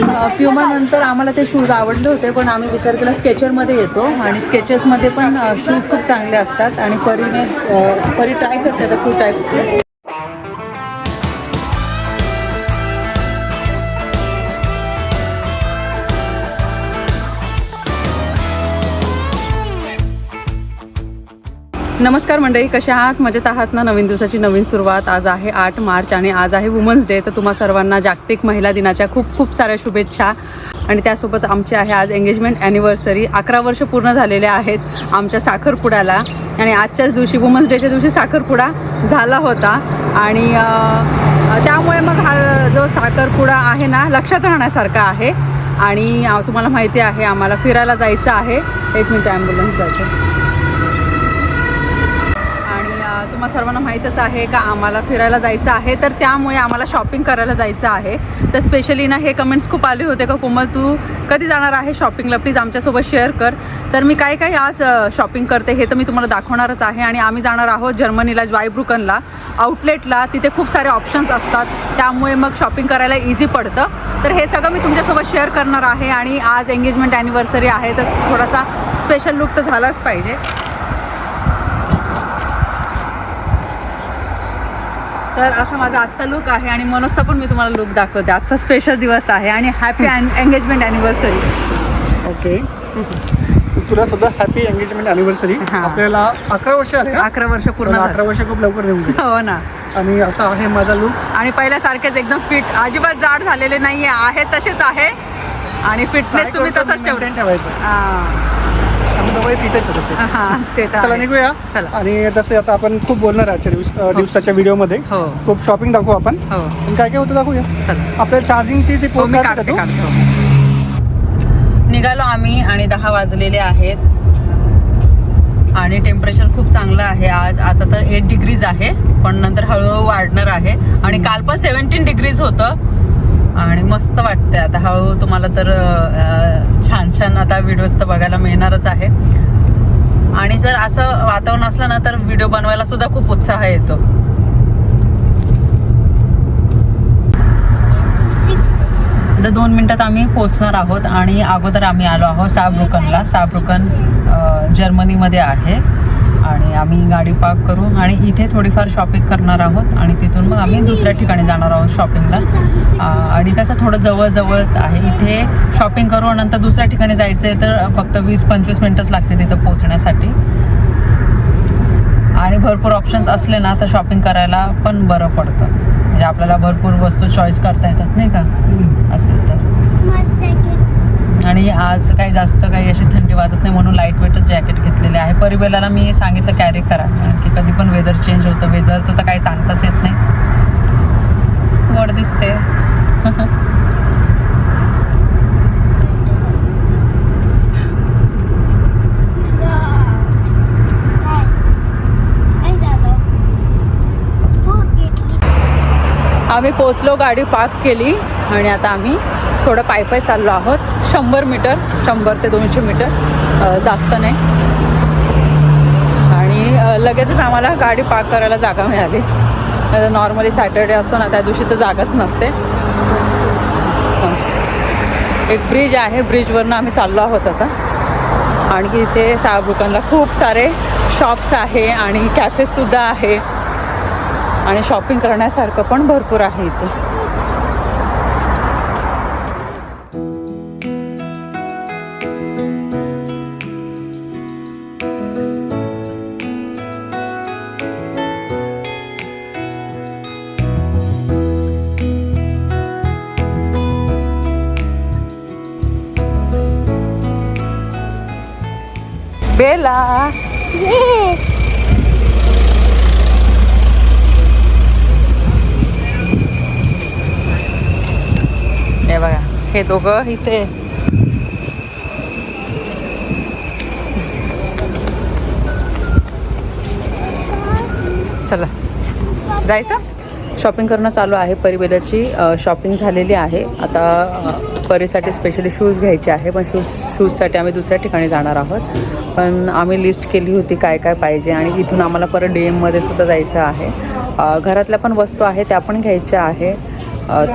Puma नंतर आम्हाला ते शूज आवडले होते पण आम्ही विचार केला स्केचरमध्ये येतो. आणि स्केचेसमध्ये पण शूज खूप चांगले असतात आणि परीने परी ट्राय करते आता खूप टाईपचे नमस्कार मंडळी कशा आहात? मजेत आहात ना? नवीन दिवसाची नवीन सुरुवात. आज आहे आठ मार्च आणि आज आहे वुमन्स डे तर तुम्हा सर्वांना जागतिक महिला दिनाच्या खूप खूप साऱ्या शुभेच्छा. आणि त्यासोबत आमची आहे आज एंगेजमेंट ॲनिव्हर्सरी अकरा वर्ष पूर्ण झालेले आहेत आमच्या साखरपुड्याला. आणि आजच्याच दिवशी वुमन्स डेच्या दिवशी साखरपुडा झाला होता. आणि त्यामुळे मग हा जो साखरपुडा आहे ना लक्षात राहण्यासारखा आहे. आणि तुम्हाला माहिती आहे आम्हाला फिरायला जायचं आहे. एक मिनिट ॲम्ब्युलन्स जाते आणि अ, तुम्हा सर्वांना माहीतच आहे का आम्हाला फिरायला जायचं आहे? तर त्यामुळे आम्हाला शॉपिंग करायला जायचं आहे. तर स्पेशली ना हे कमेंट्स खूप आले होते का कोमल तू कधी जाणार आहे शॉपिंगला प्लीज आमच्यासोबत शेअर कर. तर मी काय काय आज शॉपिंग करते हे तर मी तुम्हाला दाखवणारच आहे. आणि आम्ही जाणार आहोत जर्मनीला ज्वायब्रुकनला आउटलेटला तिथे खूप सारे ऑप्शन्स असतात. त्यामुळे मग शॉपिंग करायला इझी पडतं. तर हे सगळं मी तुमच्यासोबत शेअर करणार आहे. आणि आज एंगेजमेंट ॲनिव्हर्सरी आहे तर थोडासा स्पेशल लुक तर झालाच पाहिजे. तर असा माझा आजचा लुक आहे आणि मनोजचा पण मी तुम्हाला लुक दाखवते. आजचा स्पेशल दिवस आहे आणि हॅपी एंगेजमेंट ॲनिव्हर्सरी ओके तुला सुद्धा हॅपी एंगेजमेंट अनिव्हर्सरी. आपल्याला अकरा वर्ष आले हा? अकरा वर्ष पूर्ण अकरा. वर्ष खूप लवकर निघून. हो ना. आणि असा आहे माझा लुक आणि पहिल्यासारखेच एकदम फिट अजिबात जाड झालेले नाही आहे तसेच आहे. आणि फिटनेस तुम्ही तसंच ठेवले. ठेवायचं. हां तसे हां ते तर चला आहे. निघूया. चला. आणि तसे आता आपण खूप बोलणार आहे आजच्या दिवस अ, दिवसाच्या व्हिडिओमध्ये. हो. खूप शॉपिंग दाखवू आपण. हो. आणि काय काय होतं दाखवूया. चला. आपल्या चार्जिंगची ती हो मी काढते काढते निघालो आम्ही आणि दहा वाजलेले आहेत. आणि टेम्परेचर खूप चांगलं आहे. आज आता तर एट डिग्रीज आहे पण नंतर हळूहळू वाढणार आहे. आणि काल पण सेवन्टीन डिग्रीज होतं. आणि मस्त वाटतंय. आता हळूहळू तुम्हाला तर छान छान आता व्हिडिओज तर बघायला मिळणारच आहे. आणि जर असं वातावरण असलं ना तर व्हिडिओ बनवायला सुद्धा खूप उत्साह येतो. आता दोन मिनिटात आम्ही पोहोचणार आहोत आणि अगोदर आम्ही आलो आहोत साब्रुकनला. साब्रुकन जर्मनीमध्ये आहे. आणि आम्ही गाडी पार्क करू आणि इथे थोडीफार शॉपिंग करणार आहोत आणि तिथून मग आम्ही दुसऱ्या ठिकाणी जाणार आहोत शॉपिंगला आणि कसं थोडं जवळजवळच आहे. इथे शॉपिंग करू आणि नंतर दुसऱ्या ठिकाणी जायचं आहे तर फक्त वीस पंचवीस मिनटंच लागते तिथं पोहोचण्यासाठी. आणि भरपूर ऑप्शन्स असले ना तर शॉपिंग करायला पण बरं पडतं. म्हणजे आपल्याला भरपूर वस्तू चॉईस करता येतात नाही का? असेल तर. आणि आज काही जास्त काही अशी थंडी वाजत नाही म्हणून लाइट वेटच जॅकेट घेतलेले आहे. परिबेलाला मी सांगितलं कॅरी करा. कारण की कधी पण वेदर चेंज होतं. वेदरचं तर काही सांगताच येत नाही. गोड दिसते. आम्ही पोचलो गाडी पार्क केली आणि आता आम्ही थोडं पाय पाय चाललो आहोत. शंभर मीटर शंभर ते दोनशे मीटर जास्त नाही. आणि लगेचच आम्हाला गाडी पार्क करायला जागा मिळाली. नॉर्मली सॅटर्डे असतो ना त्या दिवशी तर जागाच नसते. एक ब्रिज आहे ब्रिजवरनं आम्ही चाललो आहोत आता. आणखी इथे साबरुकांना खूप सारे शॉप्स आहे आणि कॅफेसुद्धा आहे. आणि शॉपिंग करण्यासारखं पण भरपूर आहे इथे. बेला. हे दोघं इथे. चला. जायचं? शॉपिंग करणं चालू आहे. परिबेलाची शॉपिंग झालेली आहे. आता परीसाठी स्पेशली शूज घ्यायचे आहे. पण शूज शूजसाठी आम्ही दुसऱ्या ठिकाणी जाणार आहोत. पण आम्ही लिस्ट केली होती काय काय पाहिजे आणि इथून आम्हाला परत डी एममध्ये सुद्धा जायचं आहे. घरातल्या पण वस्तू आहे त्या पण घ्यायच्या आहे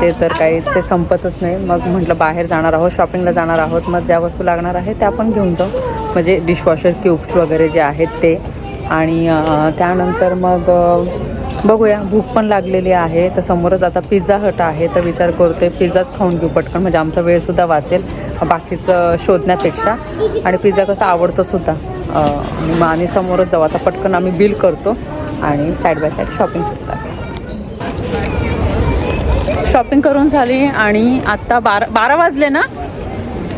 ते तर काही ते संपतच नाही. मग म्हटलं बाहेर जाणार आहोत शॉपिंगला जाणार आहोत. मग ज्या वस्तू लागणार आहे त्या आपण घेऊन जाऊ. म्हणजे डिशवॉशर क्यूब्स वगैरे जे आहेत ते. आणि त्यानंतर मग बघूया. भूक पण लागलेली आहे. तर समोरच आता पिझ्झा हट आहे. तर विचार करते पिझ्झाच खाऊन घेऊ पटकन. म्हणजे आमचा वेळसुद्धा वाचेल बाकीचं शोधण्यापेक्षा. आणि पिझ्झा कसं आवडतोसुद्धा आणि मग आणि समोरच जाऊ. आता पटकन आम्ही बिल करतो. आणि साईड बाय साईड शॉपिंग सुद्धा शॉपिंग करून झाली आणि आत्ता बारा बारा वाजले ना?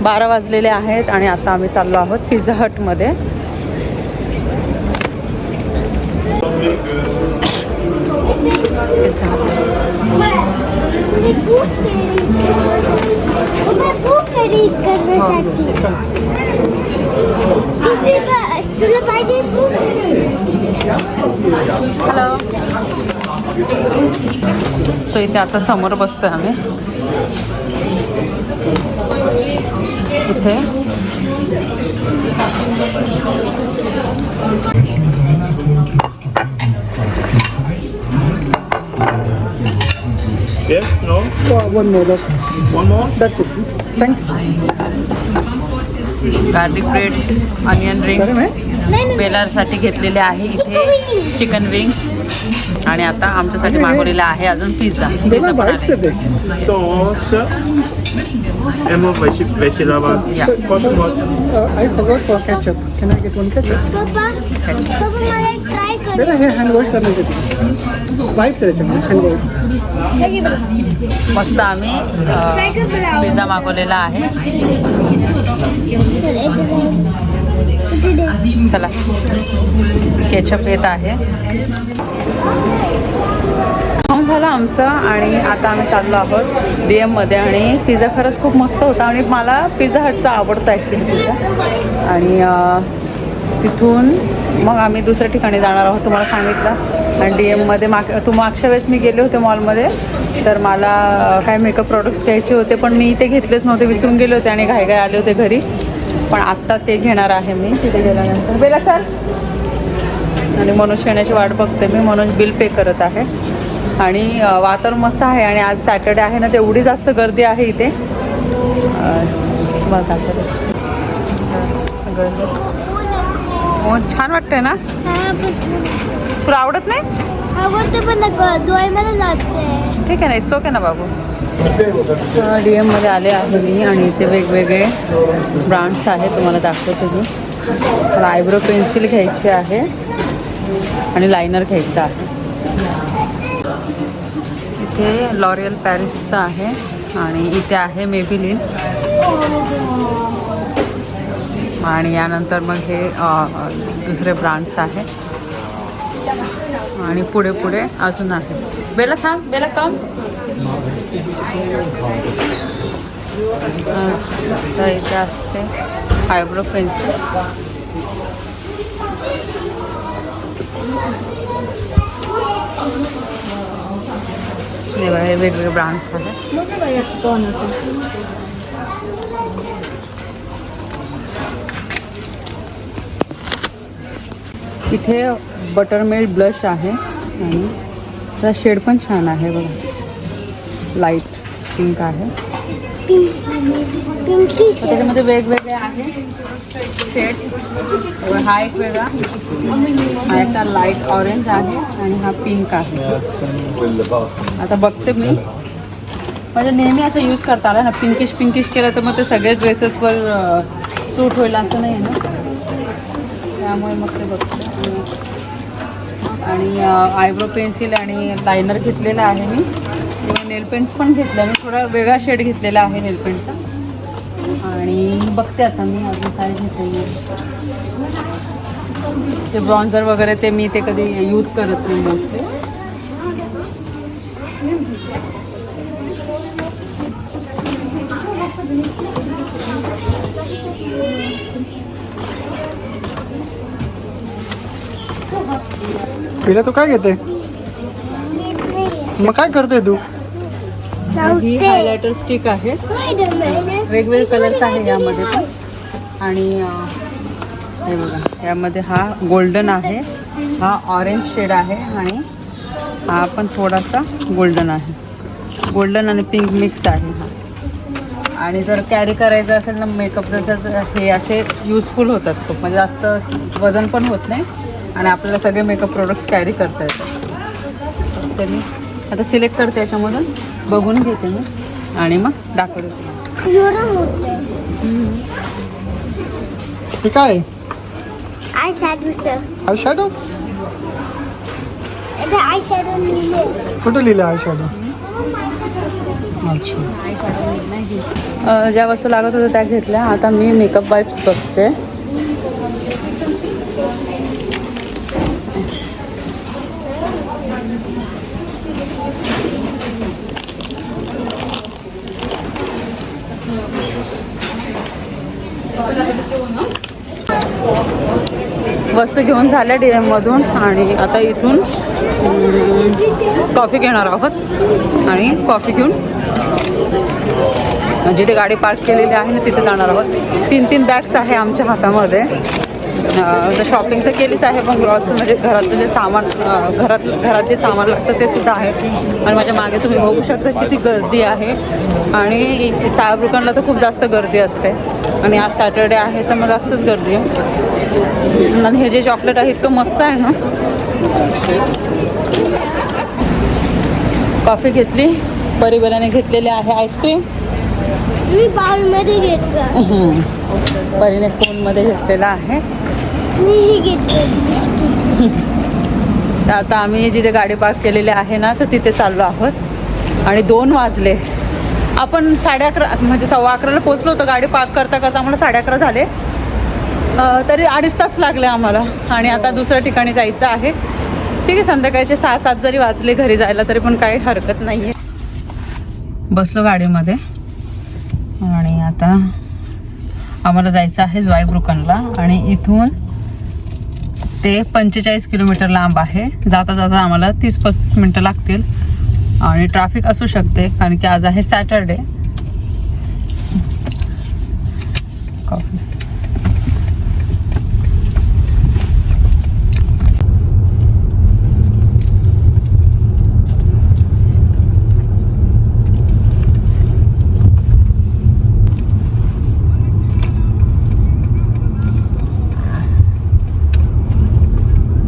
बारा वाजलेले आहेत आणि आता आम्ही चाललो आहोत पिझ्झा हटमध्ये हॅलो सो इथे आता समोर बसतोय आम्ही. इथे. Yes, no? One more? Garlic bread onion rings नाही नाही बेलारसाठी घेतलेले आहे इथे. चिकन विंग्स आणि आता आमच्यासाठी मागवलेला आहे अजून पिझ्झा पिझ्झा पण हे वाईप्स मस्त आम्ही पिझ्झा मागवलेला आहे. चला. केचप येत आहे. खाऊन झालं आमचं आणि आता आम्ही चाललो आहोत डी एममध्ये आणि पिझ्झा खरंच खूप मस्त होता आणि मला पिझ्झा हटचा आवडतो ॲक्च्युली पिझ्झा आणि तिथून मग आम्ही दुसऱ्या ठिकाणी जाणार आहोत तुम्हाला सांगितलं. आणि डी एममध्ये माग तू मागच्या वेळेस मी गेले होते मॉलमध्ये तर मला काय मेकअप प्रोडक्ट्स घ्यायचे होते पण मी ते घेतलेच नव्हते विसरून गेले होते आणि घाई घाई आले होते घरी. पण आत्ता ते घेणार आहे मी तिथे गेल्यानंतर. बेला चाल. आणि मनोज येण्याची वाट बघते मी. मनोज बिल पे करत आहे. आणि वातावरण मस्त आहे आणि आज सॅटर्डे आहे ना तेवढी जास्त गर्दी आहे इथे. दाखवते. गर्दी. हो छान वाटतंय ना? हा, पण तुला आवडत नाही? आवडते पण ठीक आहे ना इट्स ओके ना बाबू? डी एममध्ये आले आहे मी आणि इथे वेगवेगळे ब्रँड्स आहेत तुम्हाला दाखवते मी. मला आयब्रो पेन्सिल घ्यायची आहे. आणि लायनर घ्यायचं आहे. इथे लॉरियल पॅरिसचं आहे आणि इथे आहे मेबिलिन आणि यानंतर मग हे दुसरे ब्रँड्स आहे. आणि पुढे पुढे अजून आहे. बेला थांब बेला कम तर इथे असते आयब्रो पेन्सिल हे बघा, हे। वेगवेगळे ब्रँड्स आहेत इथे बटर मिल्क ब्लश आहे आणि त्याचा शेड पण छान आहे बघा. लाइट पिंक आहे. पिंकी तर त्याच्यामध्ये वेगवेगळे आहे. सेट हा एक वेगळा. हा एक लाइट ऑरेंज आहे आणि हा पिंक आहे. आता बघते मी. म्हणजे नेहमी असं यूज करता आला ना पिंकिश पिंकिश केलं तर मग ते सगळे ड्रेसेसवर सूट होईल असं नाही ना? त्यामुळे मग ते बघते. आणि आयब्रो पेन्सिल आणि लायनर घेतलेलं आहे मी. किंवा नेल पेंट्स पण घेतल्या मी थोडा वेगळा शेड घेतलेला आहे नेल पेंटचा. आणि बघते आता मी अजून काय घेते ते ब्रॉन्झर वगैरे ते मी ते कधी यूज करत नाही मोस्टली पहिला तू काय घेते? मग काय करते तू? ही हायलायटर स्टिक आहे वेगवेगळे कलर्स आहे यामध्ये. पण आणि हे बघा यामध्ये हा गोल्डन आहे. हा ऑरेंज शेड आहे आणि हा पण थोडासा गोल्डन आहे. गोल्डन आणि पिंक मिक्स आहे हा. आणि जर कॅरी करायचं असेल ना मेकअप जसं हे असे युजफुल होतात खूप. म्हणजे जास्त वजन पण होत नाही. आणि आपल्याला सगळे मेकअप प्रोडक्ट्स कॅरी करता येतात. तर मी आता सिलेक्ट करते याच्यामधून. बघून घेते मी. आणि मग दाखवते काय? आय शॅडोचं आय शॅडो? आय शॅडो कुठं लिहिलं आय शॅडो? अच्छा. अ, ज्या वस्तू लागत होत्या त्या घेतल्या. आता मी मेकअप वाईप्स बघते. वस्तू घेऊन झाल्या डी एममधून आणि आता इथून कॉफी घेणार आहोत आणि कॉफी घेऊन जिथे गाडी पार्क केलेली आहे ना तिथे जाणार आहोत. तीन तीन बॅग्स आहे आमच्या हातामध्ये. तर शॉपिंग तर केलीच आहे पण ग्रॉस म्हणजे घरातलं जे सामान घरात घरात जे सामान लागतं ते सुद्धा आहे. आणि माझ्या मागे तुम्ही बघू शकता किती गर्दी आहे. आणि साहेब दुकानला तर खूप जास्त गर्दी असते. आणि आज सॅटर्डे आहे तर मग जास्तच गर्दी आहे. हे जे चॉकलेट आहे इतकं मस्त आहे ना. कॉफी घेतली परिबलाने घेतलेली आहे आईस्क्रीम मी बाउलमध्ये घेतलं. परीने फोनमध्ये घेतलेला आहे. तर आता आम्ही जिथे गाडी पार्क केलेली आहे ना तर तिथे चाललो आहोत. आणि दोन वाजले. आपण साडे अकरा म्हणजे सव्वा अकराला पोचलो होतो गाडी पार्क करता करता आम्हाला साडे अकरा झाले. तरी अडीच तास लागले आम्हाला. आणि आता दुसऱ्या ठिकाणी जायचं आहे. ठीक आहे संध्याकाळचे सहा सात जरी वाजले घरी जायला तरी पण काही हरकत नाही आहे बसलो गाडीमध्ये. आणि आता आम्हाला जायचं आहे ज्वाई ब्रुकनला आणि इथून ते पंचेचाळीस किलोमीटर लांब आहे. जाता जाता आम्हाला तीस पस्तीस मिनटं लागतील. आणि ट्रॅफिक असू शकते कारण की आज आहे सॅटरडे. कॉफी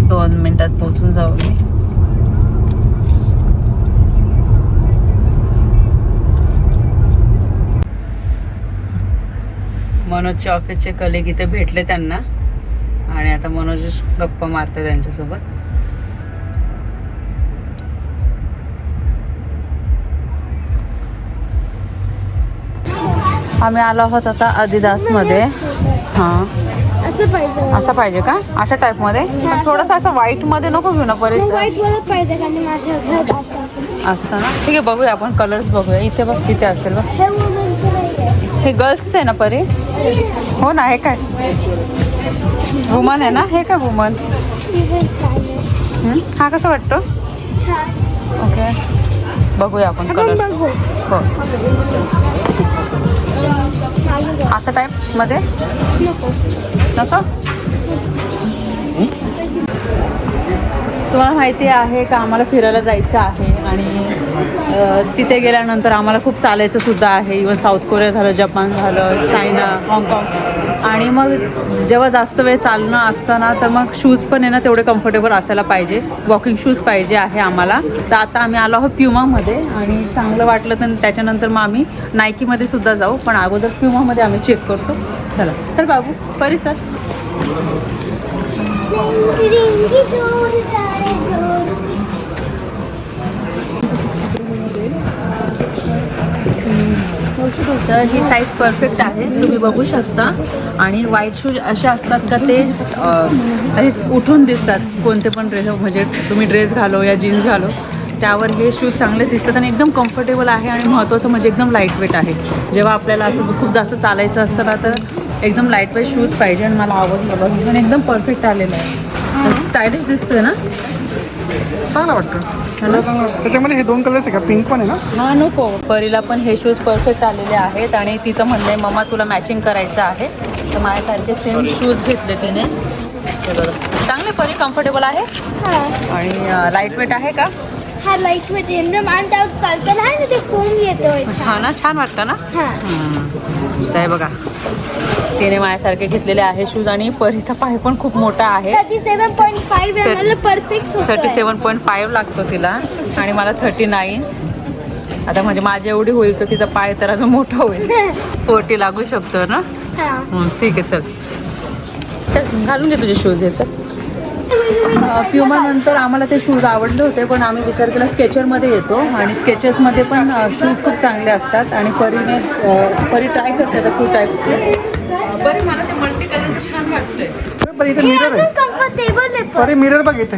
दोन मिनिटात पोहोचून जाऊ मी मनोजच्या ऑफिसचे कलिग इथे भेटले त्यांना. आणि आता मनोज गप्पा मारते त्यांच्यासोबत. आम्ही आलो आहोत आता अधिदासमध्ये हां. असं पाहिजे. असा पाहिजे का? अशा टाईपमध्ये थोडंसं असं. व्हाईटमध्ये नको घेऊ ना बरेच. असं. ना? ठीक आहे बघूया आपण. कलर्स बघूया. इथे बघ तिथे असेल बघ. हे नाही आहे ना परी? हो ना हे काय? वुमन आहे ना? हे काय वुमन हे कसं वाटतो? ओके बघूया आपण कलर बघू. हो. अशा टाईपमध्ये नसो? तुम्हाला माहिती आहे का आम्हाला फिरायला जायचं आहे आणि तिथे गेल्यानंतर आम्हाला खूप चालायचं सुद्धा आहे. इवन साऊथ कोरिया झालं जपान झालं चायना हाँगकाँग आणि मग जेव्हा जास्त वेळ चालणं असताना तर मग शूज पण आहे ना तेवढे कम्फर्टेबल असायला पाहिजे. वॉकिंग शूज पाहिजे आहे आम्हाला. तर आता आम्ही आलो आहोत प्युमामध्ये आणि चांगलं वाटलं तर त्याच्यानंतर मग आम्ही नायकीमध्ये सुद्धा जाऊ. पण अगोदर प्युमामध्ये आम्ही चेक करतो. चला. सर बाबू परी सर. तर ही साईज परफेक्ट आहे. तुम्ही बघू शकता. आणि व्हाईट शूज असे असतात का ते अं, उठून दिसतात. कोणते पण ड्रेस म्हणजे तुम्ही ड्रेस घालो या जीन्स घालो त्यावर हे शूज चांगले दिसतात आणि एकदम कम्फर्टेबल आहे आणि महत्त्वाचं म्हणजे एकदम लाइट वेट आहे. जेव्हा आपल्याला असं खूप जास्त चालायचं असतं ना तर एकदम लाईटवेट शूज पाहिजे आणि मला आवडलं बघ आणि एकदम परफेक्ट आलेलं आहे. स्टायलिश दिसतोय ना? चांगला वाटतं. मला चांगलं वाटतं त्याच्यामध्ये हे दोन कलर्स आहे का? पिंक पण आहे ना? हा नको परीला पण हे शूज परफेक्ट आलेले आहेत आणि तिचं म्हणणं आहे मम्मा तुला मॅचिंग करायचं आहे. तर माझ्यासारखे सेम शूज घेतले तिने. हे बघा. चांगले परी कम्फर्टेबल आहे? हा. आणि लाइट वेट आहे का? हा लाइटमध्ये एकदम आणि त्यावर चालताना आहे ना ते फोम येतोय हा ना छान वाटतं ना? हा. हे बघा. तिने माझ्यासारखे घेतलेले आहे शूज आणि परीचा पाय पण खूप मोठा आहे. थर्टी सेवन पॉईंट फाईव्ह मला perfect thirty seven point five लागतो तिला आणि मला थर्टी नाईन आता म्हणजे माझ्या एवढी होईल तर तिचा पाय तर अजून मोठा होईल. फोर्टी लागू शकतो ना? ठीक आहे चल. चल घालून घे तुझे शूज हे चल. प्युमा नंतर आम्हाला ते शूज आवडले होते पण आम्ही विचार केला स्केचरमध्ये येतो. आणि स्केचेसमध्ये पण शूज खूप चांगले असतात. आणि परीने परी ट्राय करते आता खूप टाईपचे बरी मला ते मल्टी कलरचं छान वाटतंय. पण इथे मिरर आहे. कम्फर्टेबल आहे पण. अरे मिरर बघ इथे.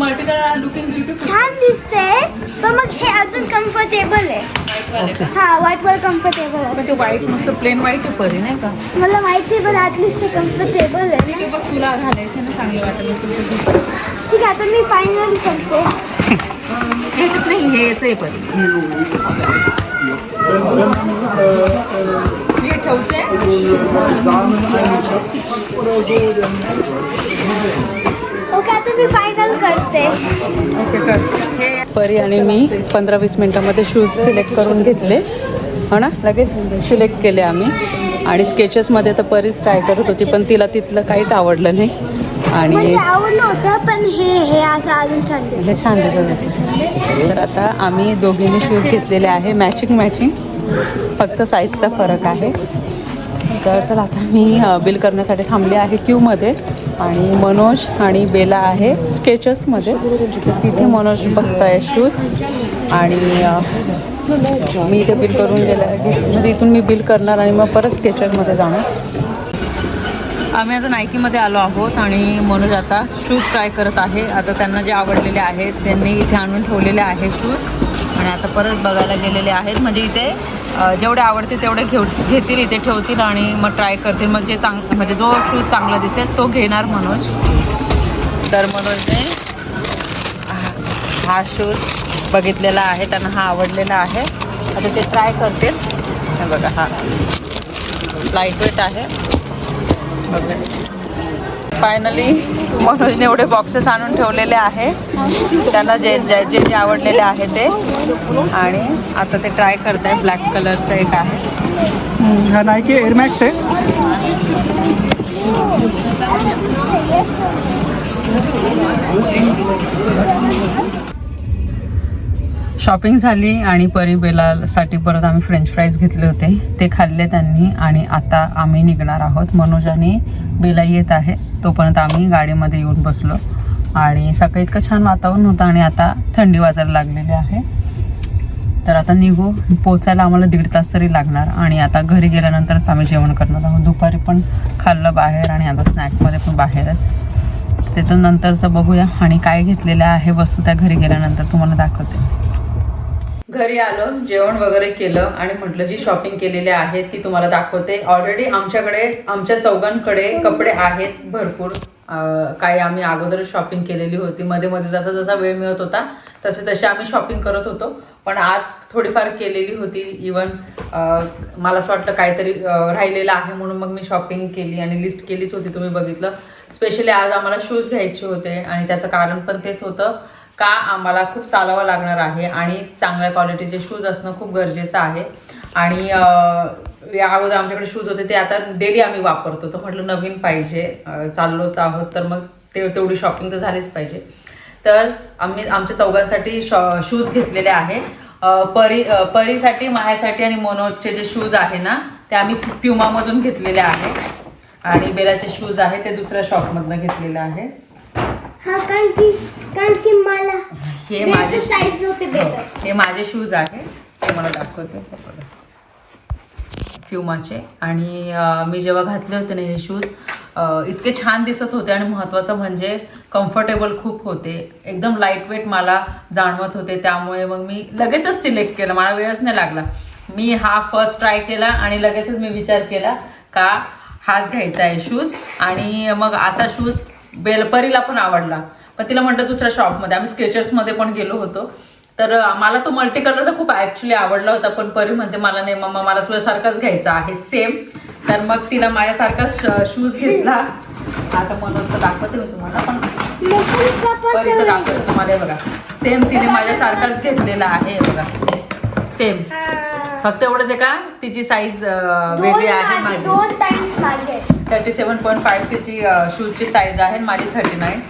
मल्टी कलर लुकिंग ब्युटिफुल छान दिसते पण मग हे अजून कम्फर्टेबल आहे. हा व्हाईट वर कम्फर्टेबल आहे. पण ते व्हाईट मस्त प्लेन व्हाईट आहे परी नाही का? मला माहिती आहे पण ॲटलिस्ट ते कम्फर्टेबल आहे. ठीक आहे बघ तुला घालायचे ना चांगले वाटेल तुझं ठीक आहे. आता मी फायनल करते. ह्याच्यात नाही हे याचं आहे परी. हे ठेवते ओके आता मी फायनल करते. ओके कर हे परी आणि मी पंधरा वीस मिनटामध्ये शूज सिलेक्ट करून घेतले. हो ना? लगेच सिलेक्ट केले आम्ही. आणि स्केचेसमध्ये तर परीच ट्राय करत होती पण तिला तिथलं काहीच आवडलं नाही. आणि म्हणजे आवडलं होतं पण हे हे असं अजून छान दिसतं. हे छान दिसत होते. तर आता आम्ही दोघींनी शूज घेतलेले आहे. मॅचिंग मॅचिंग फक्त साईजचा फरक आहे. तर चला आता मी बिल करण्यासाठी थांबले आहे क्यूमध्ये आणि मनोज आणि बेला आहे स्केचेसमध्ये तिथे मनोज बघताय शूज आणि मी इथे बिल करून गेलं आहे. म्हणजे इथून मी बिल करणार आणि मग परत स्केचरमध्ये जाणार. आम्ही आता नायकीमध्ये आलो आहोत आणि मनोज आता शूज ट्राय करत आहे. आता त्यांना जे आवडलेले आहेत त्यांनी इथे आणून ठेवलेले आहे शूज आणि आता परत बघायला गेलेले आहेत. म्हणजे इथे जेवढे आवडते तेवढे घेऊ घेतील इथे ठेवतील आणि मग ट्राय करतील. मग जे चांग म्हणजे जो शूज चांगला दिसेल तो घेणार मनोज तर मनोजने हा शूज बघितलेला आहे त्यांना हा आवडलेला आहे. आता ते ट्राय करतील. हे बघा हा. लाइट वेट आहे फायनली मनोजने एवढे बॉक्सेस आणून ठेवलेले आहे. त्यांना जे जे जे जे आवडलेले आहे ते. आणि आता ते ट्राय करत आहे ब्लॅक कलरचं एक आहे. हा नायकी एअरमॅक्स आहे. शॉपिंग झाली आणि परी बेलासाठी परत आम्ही फ्रेंच फ्राईज घेतले होते. ते खाल्ले त्यांनी आणि आता आम्ही निघणार आहोत. मनोज आणि बेला येत आहे. तोपर्यंत आम्ही गाडीमध्ये येऊन बसलो. आणि सकाळी इतकं छान वातावरण होतं आणि आता थंडी वाजायला लागलेली आहे. तर आता निघू पोचायला आम्हाला दीड तास तरी लागणार. आणि आता घरी गेल्यानंतरच आम्ही जेवण करणार आहोत. दुपारी पण खाल्लं बाहेर आणि आता स्नॅकमध्ये पण बाहेरच. तिथून नंतरचं बघूया. आणि काय घेतलेल्या आहे वस्तू त्या घरी गेल्यानंतर तुम्हाला दाखवते. घरी आलो जेवण वगैरे केलं आणि म्हटलं जी शॉपिंग केलेली आहे ती तुम्हाला दाखवते. ऑलरेडी आमच्याकडे आमच्या चौघांकडे कपडे आहेत भरपूर. काही आम्ही अगोदर शॉपिंग केलेली होती. मध्ये मध्ये जसा जसा वेळ मिळत होता तसे तसे आम्ही शॉपिंग करत होतो. पण आज थोडीफार केलेली होती. इवन मला असं वाटलं काहीतरी राहिलेलं आहे म्हणून मग मी शॉपिंग केली आणि लिस्ट केलीच होती तुम्ही बघितलं. स्पेशली आज आम्हाला शूज घ्यायचे होते आणि त्याचं कारण पण तेच होतं. का आम्हाला खूप चालावं लागणार आहे आणि चांगल्या क्वालिटीचे शूज असणं खूप गरजेचं आहे. आणि या अगोदर आमच्याकडे शूज होते ते आता डेली आम्ही वापरतो. तर म्हटलं नवीन पाहिजे. चाललोच आहोत तर मग ते तेवढी शॉपिंग तर झालीच पाहिजे. तर आम्ही आमच्या चौघांसाठी शॉ शूज घेतलेले आहे. परी परीसाठी मायासाठी आणि मनोजचे जे शूज आहे ना ते आम्ही प्युमामधून घेतलेले आहे. आणि बेलाचे शूज आहे ते दुसऱ्या शॉपमधनं घेतलेले आहे. हा कारण की कारण की मला हे माझे साईज नव्हते भेटत. हे माझे शूज आहे. ते मला दाखवते. प्युमाचे. आणि मी जेव्हा घातले होते ना हे शूज इतके छान दिसत होते आणि महत्त्वाचं म्हणजे कम्फर्टेबल खूप होते. एकदम लाइट वेट मला जाणवत होते. त्यामुळे मग मी लगेचच सिलेक्ट केलं. मला वेळच नाही लागला. मी हा फर्स्ट ट्राय केला आणि लगेचच मी विचार केला का हाच घ्यायचा आहे शूज आणि मग असा शूज बेलपरीला पण आवडला. पण तिला म्हटलं दुसऱ्या शॉपमध्ये आम्ही स्केचर्समध्ये पण गेलो होतो. तर मला तो मल्टी कलरचा खूप ॲक्च्युली आवडला होता पण परी म्हणते मला नाही मम्मा मला तुझ्यासारखाच घ्यायचा आहे सेम तर मग तिला माझ्यासारखाच शूज घेतला. आता मनोजचं दाखवते मी तुम्हाला पण परीचं दाखवते तुम्हाला बघा. सेम तिने माझ्यासारखाच घेतलेला आहे बघा. सेम फक्त एवढंच आहे का? तिची साईज वेगळी आहे माझी. दोन टाइम्स माझे थर्टी सेवन पॉईंट फाईव्ह तिची शूजची साईज आहे माझी थर्टी नाईन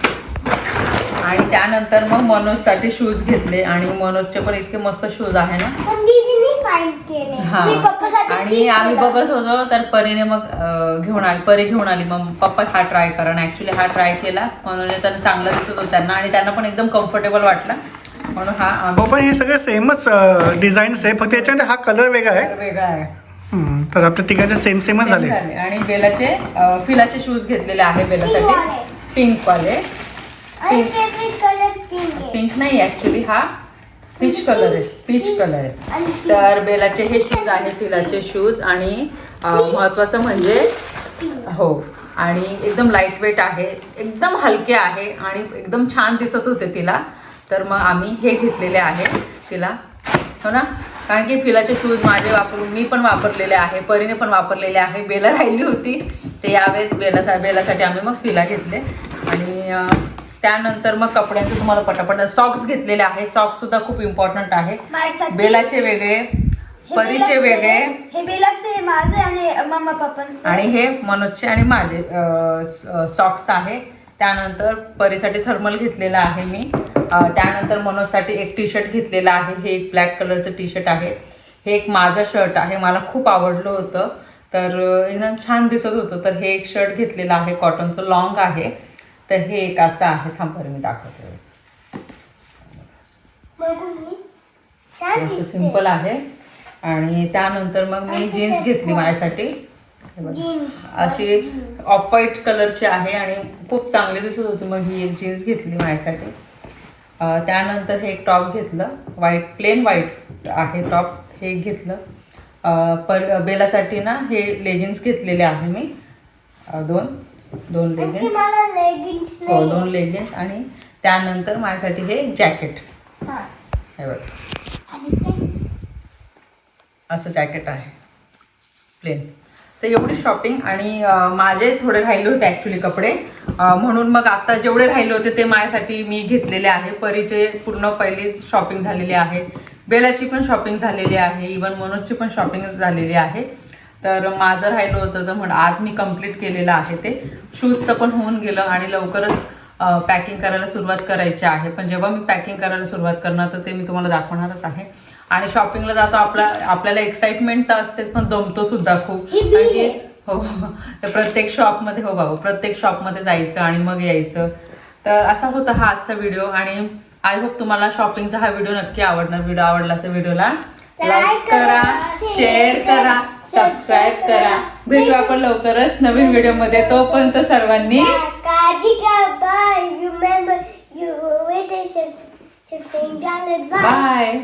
आणि त्यानंतर मग मनोजसाठी शूज घेतले आणि मनोजचे पण इतके मस्त शूज आहे ना. पण दीदीने फाईन केले. हा. मी पप्पासाठी आणि आम्ही केलं. बघत होतो तर परीने मग अं, घेऊन आली परी घेऊन आली. मग पप्पा हा ट्राय करा. ऍक्च्युली हा ट्राय केला. म्हणून तर चांगला दिसत होता त्यांना आणि त्यांना पण एकदम कम्फर्टेबल वाटला. म्हणून हा हो पण हे सगळे सेमच डिझाईन्स आहे. फक्त याच्यामध्ये हा कलर वेगळा आहे. वेगळा आहे. हम्म, तर आपल्या तिघांचे सेम सेमच झाले. झाले. आणि बेलाचे अं, फिलाचे शूज घेतलेले आहे Pink बेलासाठी वाले. पिंक वाले आणि फेवरेट कलर पिंक आहे. पिंक नाही ऍक्च्युली हा पीच कलर आहे. पीच कलर आहे. तर बेलाचे हे शूज आहे फिलाचे शूज आणि अं, महत्वाचं म्हणजे हो. आणि एकदम लाइट वेट आहे. एकदम हलके आहे आणि एकदम छान दिसत होते तिला. तर मग आम्ही हे घेतलेले आहे तिला. हो ना? कारण की फिलाचे शूज माझे वापरून मी पण वापरलेले आहे परीने पण वापरलेले आहे बेला राहिली होती. ते यावेळेस बेला बेलासाठी आम्ही मग फिला घेतले. आणि त्यानंतर मग कपड्यांचे तुम्हाला पटापट सॉक्स घेतलेले आहे. सॉक्स सुद्धा खूप इम्पॉर्टंट आहे. बेलाचे वेगळे परीचे वेगळे. हे बेलाचे माझे आणि मम्मा पप्पांचे. आणि हे मनोजचे आणि माझे सॉक्स आहे. त्यानंतर परीसाठी थर्मल घेतलेला आहे मी. त्यानंतर मनोजसाठी एक टी शर्ट घेतलेला आहे. हे एक ब्लॅक कलरचं टी शर्ट आहे. हे एक माझं शर्ट आहे. मला खूप आवडलं होतं. तर एकदम छान दिसत होतं. तर हे एक शर्ट घेतलेलं आहे. कॉटनचं लॉंग आहे. तर हे एक असं आहे. थांब बरं मी दाखवते. सिंपल आहे. आणि त्यानंतर मग मी जीन्स घेतली माझ्यासाठी. अशी ऑफ व्हाईट कलरची आहे आणि खूप चांगली दिसत होती. मग ही एक जीन्स घेतली माझ्यासाठी. त्यानंतर हे एक टॉप घेतलं. व्हाईट प्लेन व्हाईट आहे टॉप. हे घेतलं. पर बेलासाठी ना हे लेगिन्स घेतलेले आहे मी. दोन. दोन लेगिन्स हो दोन लेगिन्स आणि त्यानंतर माझ्यासाठी हे जॅकेट हा. बघ. असं जॅकेट आहे. प्लेन तर एवढी शॉपिंग आणि माझे थोडे राहिले होते ॲक्च्युली कपडे. म्हणून मग आता जेवढे राहिले होते ते माझ्यासाठी मी घेतलेले आहे. परीचे पूर्ण पहिलीच शॉपिंग झालेली आहे. बेलाची पण शॉपिंग झालेली आहे. इवन मनोजची पण शॉपिंग झालेली आहे. तर माझं राहिलं होतं तर म्हण आज मी कंप्लीट केलेलं आहे ते. शूजचं पण होऊन गेलं आणि लवकरच पॅकिंग करायला सुरुवात करायची आहे. पण जेव्हा मी पॅकिंग करायला सुरुवात करणार तर ते मी तुम्हाला दाखवणारच आहे. आणि शॉपिंगला जातो आपला आपल्याला एक्साइटमेंट तर असतेच पण दमतो सुद्धा खूप. ही हो तर प्रत्येक शॉपमध्ये हो बाबा प्रत्येक शॉपमध्ये जायचं आणि मग यायचं. तर असा होता हा आजचा व्हिडिओ आणि आय होप तुम्हाला शॉपिंगचा हा व्हिडिओ नक्की आवडणार. व्हिडिओ आवडला असेल व्हिडिओला लाईक करा शेअर करा सबस्क्राईब करा. भेटू आपण लवकरच नवीन व्हिडिओमध्ये तोपर्यंत सर्वांनी काळजी घ्या. बाय